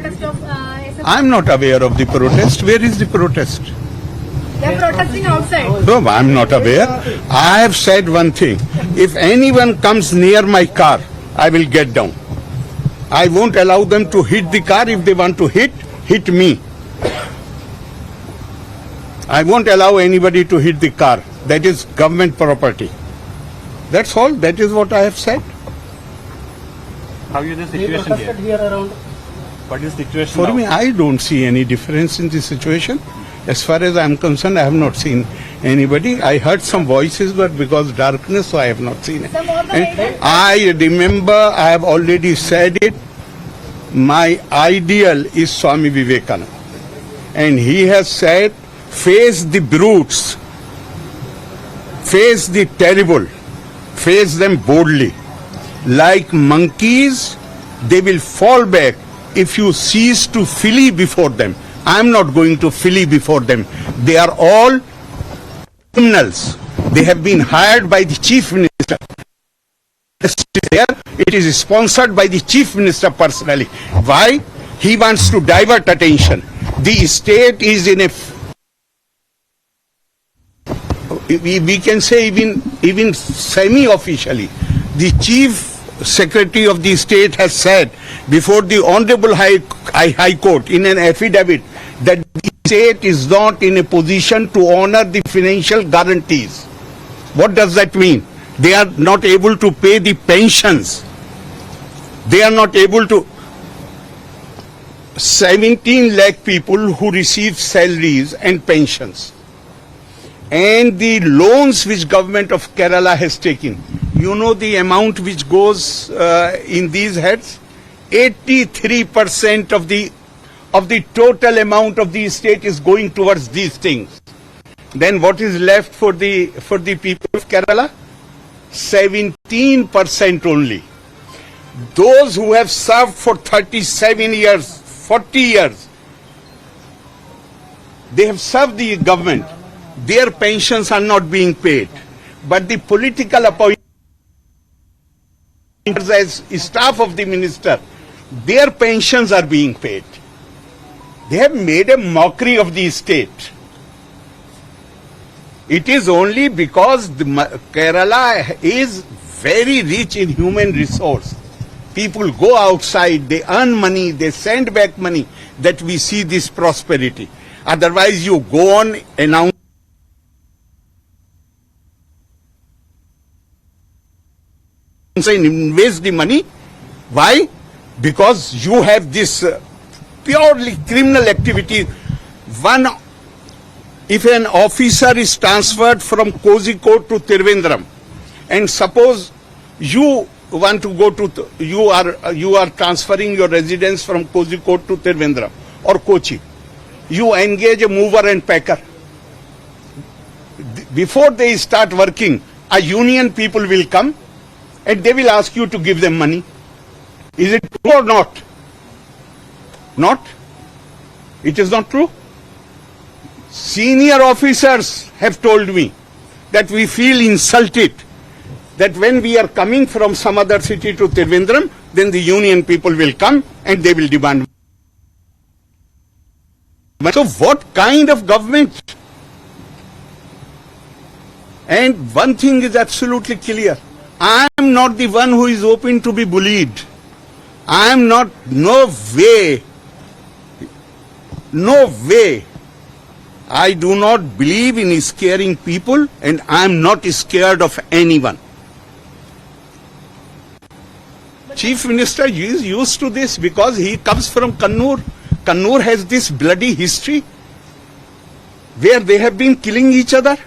protest of uh, SF? I'm not aware of the protest. Where is the protest? They're protesting outside. No, I'm not aware. I have said one thing. If anyone comes near my car, I will get down. I won't allow them to hit the car. If they want to hit, hit me. I won't allow anybody to hit the car. That is government property. That's all. That is what I have said. How is the situation here? here around What is the situation For now? me, I don't see any difference in the situation. As far as I'm concerned, I have not seen anybody. I heard some voices, but because darkness, so I have not seen it. Some of the eh? And I remember, I have already said it, my ideal is Swami Vivekananda. And he has said, face the brutes, face the terrible, face them boldly. Like monkeys, they will fall back if you cease to flee before them. I'm not going to flee before them. They are all criminals. They have been hired by the chief minister. There, it is sponsored by the chief minister personally. Why? He wants to divert attention. The state is in a we, we can say even even semi-officially, the chief secretary of the state has said before the honorable high, high, court in an affidavit that the state is not in a position to honor the financial guarantees. What does that mean? They are not able to pay the pensions. They are not able to. 17 lakh people who receive salaries and pensions and the loans which government of Kerala has taken. You know the amount which goes uh, in these heads? 83% of the of the total amount of the state is going towards these things. Then what is left for the for the people of Kerala? 17% only. Those who have served for 37 years, 40 years, they have served the government. Their pensions are not being paid. But the political appointments as staff of the minister, their pensions are being paid. They have made a mockery of the state. It is only because the, Kerala is very rich in human resource. People go outside, they earn money, they send back money, that we see this prosperity. Otherwise, you go on announcing and invest the money. Why? Because you have this uh, purely criminal activity. One, if an officer is transferred from Kozhikode to Tiruvandrum, and suppose you want to go to, you are you are transferring your residence from Kozhikode to Tiruvandrum or Kochi, you engage a mover and packer. Before they start working, a union people will come and they will ask you to give them money. Is it true or not? Not? It is not true. Senior officers have told me that we feel insulted that when we are coming from some other city to Tiruvandrum, then the union people will come and they will demand. So what kind of government? And one thing is absolutely clear. I am not the one who is open to be bullied. I am not, no way, no way. I do not believe in scaring people and I am not scared of anyone. Chief Minister is used to this because he comes from Kannur. Kannur has this bloody history where they have been killing each other.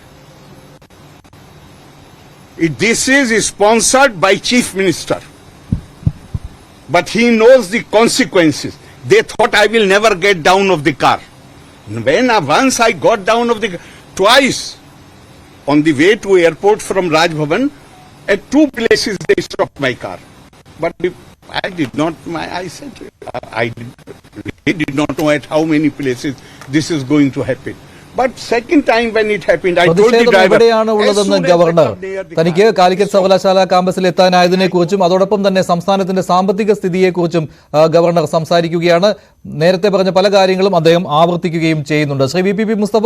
This is sponsored by Chief Minister. But he knows the consequences. They thought I will never get down of the car. When I, once I got down of the twice on the way to airport from Raj Bhavan, at two places they stopped my car. But I did not, my, I said, I, I did, really did not know at how many places this is going to happen. But governor തനിക്ക് കാലിക്കറ്റ് സർവകലാശാല ക്യാമ്പസിൽ എത്താനായതിനെ കുറിച്ചും അതോടൊപ്പം തന്നെ സംസ്ഥാനത്തിന്റെ സാമ്പത്തിക സ്ഥിതിയെക്കുറിച്ചും governor സംസാരിക്കുകയാണ്. നേരത്തെ പറഞ്ഞ പല കാര്യങ്ങളും അദ്ദേഹം ആവർത്തിക്കുകയും ചെയ്യുന്നുണ്ട്. Sri V P P Mustafa